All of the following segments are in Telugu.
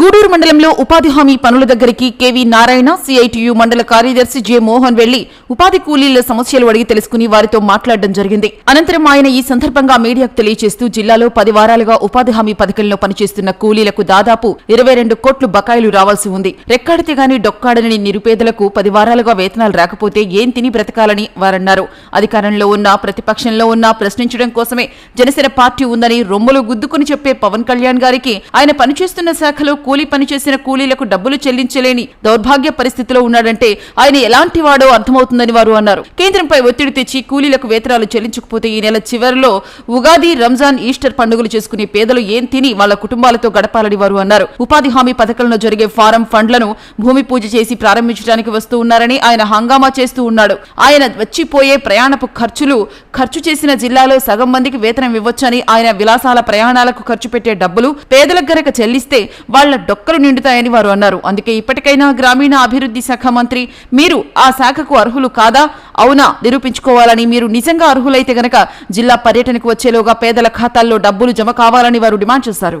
গুরু గూడూరు మండలంలో ఉపాధి హామీ పనుల దగ్గరికి కేవీ నారాయణ సిఐటియు మండల కార్యదర్శి జె. మోహన్ వెళ్ళి ఉపాధి కూలీల సమస్యలు అడిగి తెలుసుకుని వారితో మాట్లాడడం జరిగింది. అనంతరం ఆయన ఈ సందర్భంగా మీడియాకు తెలియజేస్తూ జిల్లాలో పది వారాలుగా ఉపాధి హామీ పథకంలో పనిచేస్తున్న కూలీలకు దాదాపు ఇరవై రెండు కోట్లు బకాయిలు రావాల్సి ఉంది. రెక్కాడితే గాని డొక్కాడని నిరుపేదలకు పది వారాలుగా వేతనాలు రాకపోతే ఏం తిని బ్రతకాలని వారన్నారు. అధికారంలో ఉన్న ప్రతిపక్షంలో ఉన్న ప్రశ్నించడం కోసమే జనసేన పార్టీ ఉందని రొమ్ములు గుద్దుకుని చెప్పే పవన్ కళ్యాణ్ గారికి ఆయన పనిచేస్తున్న శాఖలో కూలీ పనిచేసిన కూలీలకు డబ్బులు చెల్లించలేని దౌర్భాగ్య పరిస్థితిలో ఉన్నాడంటే ఆయన ఎలాంటి వాడో అర్థమవుతుందని వారు అన్నారు. కేంద్రంపై ఒత్తిడి తెచ్చి కూలీలకు వేతనాలు చెల్లించకపోతే ఈ నెల చివరిలో ఉగాది రంజాన్ ఈస్టర్ పండుగలు చేసుకునే పేదలు ఏం తిని వాళ్ళ కుటుంబాలతో గడపాలని వారు అన్నారు. ఉపాధి హామీ పథకంలో జరిగే ఫారం ఫండ్లను భూమి పూజ చేసి ప్రారంభించడానికి వస్తూ ఉన్నారని ఆయన హంగామా చేస్తూ ఉన్నాడు. ఆయన వచ్చిపోయే ప్రయాణపు ఖర్చులు ఖర్చు చేసిన జిల్లాలో సగం మందికి వేతనం ఇవ్వొచ్చని ఆయన విలాసాల ప్రయాణాలకు ఖర్చు పెట్టే డబ్బులు పేదలకు గనక చెల్లిస్తే వాళ్ళ డొక్కలు నిండుతాయని వారు అన్నారు. అందుకే ఇప్పటికైనా గ్రామీణ అభివృద్ధి శాఖ మంత్రి మీరు ఆ శాఖకు అర్హులు కాదా? అవునా? నిరూపించుకోవాలని మీరు నిజంగా అర్హులైతే గనక జిల్లా పర్యటనకు వచ్చేలోగా పేదల ఖాతాల్లో డబ్బులు జమ కావాలని వారు డిమాండ్ చేశారు.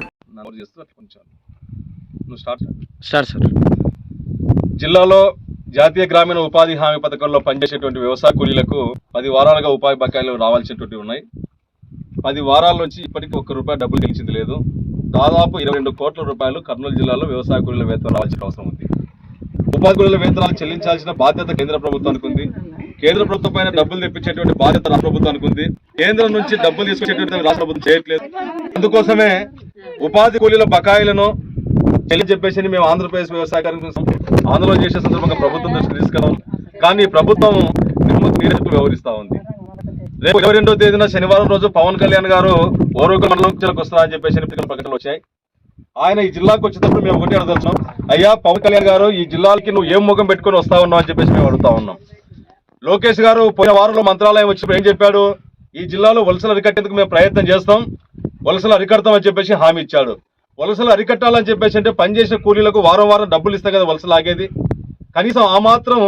జిల్లాలో జాతీయ గ్రామీణ ఉపాధి హామీ పథకంలో పనిచేసేటువంటి వ్యవసాయ కూలీలకు పది వారాలుగా ఉపాధి బకాయిలు రావాల్సినటువంటి ఉన్నాయి. పది వారాల నుంచి ఇప్పటికీ ఒక్క రూపాయి డబ్బులు గెలిచింది లేదు. దాదాపు ఇరవై రెండు కోట్ల రూపాయలు కర్నూలు జిల్లాలో వ్యవసాయ కూలీల వేతనాలు రావాల్సిన అవసరం ఉంది. ఉపాధి కూలీల వేతనాలు చెల్లించాల్సిన బాధ్యత కేంద్ర ప్రభుత్వానికి ఉంది. కేంద్ర ప్రభుత్వం పైన డబ్బులు తెప్పించేటువంటి బాధ్యత రాష్ట్ర ప్రభుత్వానికి ఉంది. కేంద్రం నుంచి డబ్బులు తీసుకొచ్చేటువంటి రాష్ట్ర ప్రభుత్వం చేయట్లేదు. అందుకోసమే ఉపాధి కూలీల బకాయిలను చెల్లి చెప్పేసి మేము ఆంధ్రప్రదేశ్ వ్యవసాయ కార్మిక ఆందోళన చేసే సందర్భంగా ప్రభుత్వం దృష్టికి తీసుకెళ్ళాం కానీ ప్రభుత్వం నీరెత్తులు వ్యవహరిస్తూ ఉంది. రేపు ఇరవై రెండో తేదీన శనివారం రోజు పవన్ కళ్యాణ్ గారు ఓరోగ మండలం జిల్లాకు వస్తారని చెప్పేసి ఎన్నికల ప్రకటనలు వచ్చాయి. ఆయన ఈ జిల్లాకు వచ్చేటప్పుడు మేము ఒకటి అడగదలుచున్నాం అయ్యా పవన్ కళ్యాణ్ గారు ఈ జిల్లాలకి నువ్వు ఏం ముఖం పెట్టుకొని వస్తా ఉన్నావు అని చెప్పేసి మేము అడుగుతా ఉన్నాం. లోకేష్ గారు పోయిన వారంలో మంత్రాలయం వచ్చినప్పుడు ఏం చెప్పాడు? ఈ జిల్లాలో వలసలు అరికట్టేందుకు మేము ప్రయత్నం చేస్తాం. వలసలు అరికడతాం అని చెప్పేసి హామీ ఇచ్చాడు. వలసలు అరికట్టాలని చెప్పేసి అంటే పనిచేసిన కూలీలకు వారం వారం డబ్బులు ఇస్తాయి కదా వలసలు ఆగేది కనీసం ఆ మాత్రం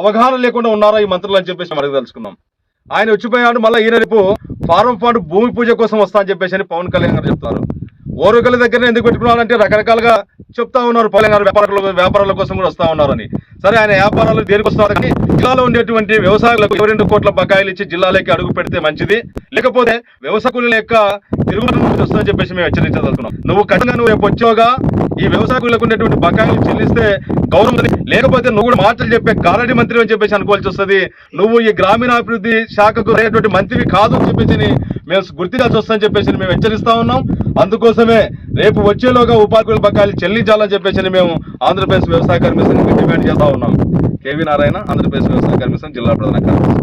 అవగాహన లేకుండా ఉన్నారా ఈ మంత్రులు అని చెప్పేసి మనం అడగదలుచుకున్నాం. ఆయన వచ్చిపోయాడు మళ్ళీ ఈయన రేపు ఫారం ఫండ్ భూమి పూజ కోసం వస్తా అని చెప్పేసి అని పవన్ కళ్యాణ్ గారు చెప్తారు ఓరుగల దగ్గర ఎందుకు పెట్టుకున్నారంటే రకరకాలుగా చెప్తా ఉన్నారు పవన్ గారు వ్యాపారుల వ్యాపారాల కోసం కూడా వస్తా ఉన్నారని. సరే ఆయన వ్యాపారాలు దేనికి వస్తారని జిల్లాలో ఉండేటువంటి వ్యవసాయులకు ఇరవై రెండు కోట్ల బకాయిలు ఇచ్చి జిల్లాలోకి అడుగు పెడితే మంచిది. లేకపోతే వ్యవసాయ కూలీల యొక్క తిరుగుబాటు వస్తుందని చెప్పేసి మేము హెచ్చరించదలుచున్నాం నువ్వు ఖచ్చితంగా నువ్వు రేపు వచ్చావుగా ఈ వ్యవసాయ కూలీలకు ఉండేటువంటి బకాయిలు చెల్లిస్తే గౌరవం లేకపోతే నువ్వు కూడా మాటలు చెప్పే కారడి మంత్రి అని చెప్పేసి అనుకోవాల్సి వస్తుంది. నువ్వు ఈ గ్రామీణాభివృద్ధి శాఖకు అనేటువంటి మంత్రివి కాదు అని చెప్పేసి మేము గుర్తించాల్సి వస్తుందని చెప్పేసి మేము హెచ్చరిస్తా ఉన్నాం. అందుకోసమే రేపు వచ్చేలోగా ఉపాధి కూలీల బకాయిలు చెల్లించాలని చెప్పేసి మేము ఆంధ్రప్రదేశ్ వ్యవసాయ కార్మిక సంఘం డిమాండ్ చేస్తా ఉన్నాం. కేవీ నారాయణ ఆంధ్రప్రదేశ్ వ్యవసాయ కార్మిక సంఘం జిల్లా ప్రధాన కార్యదర్శి.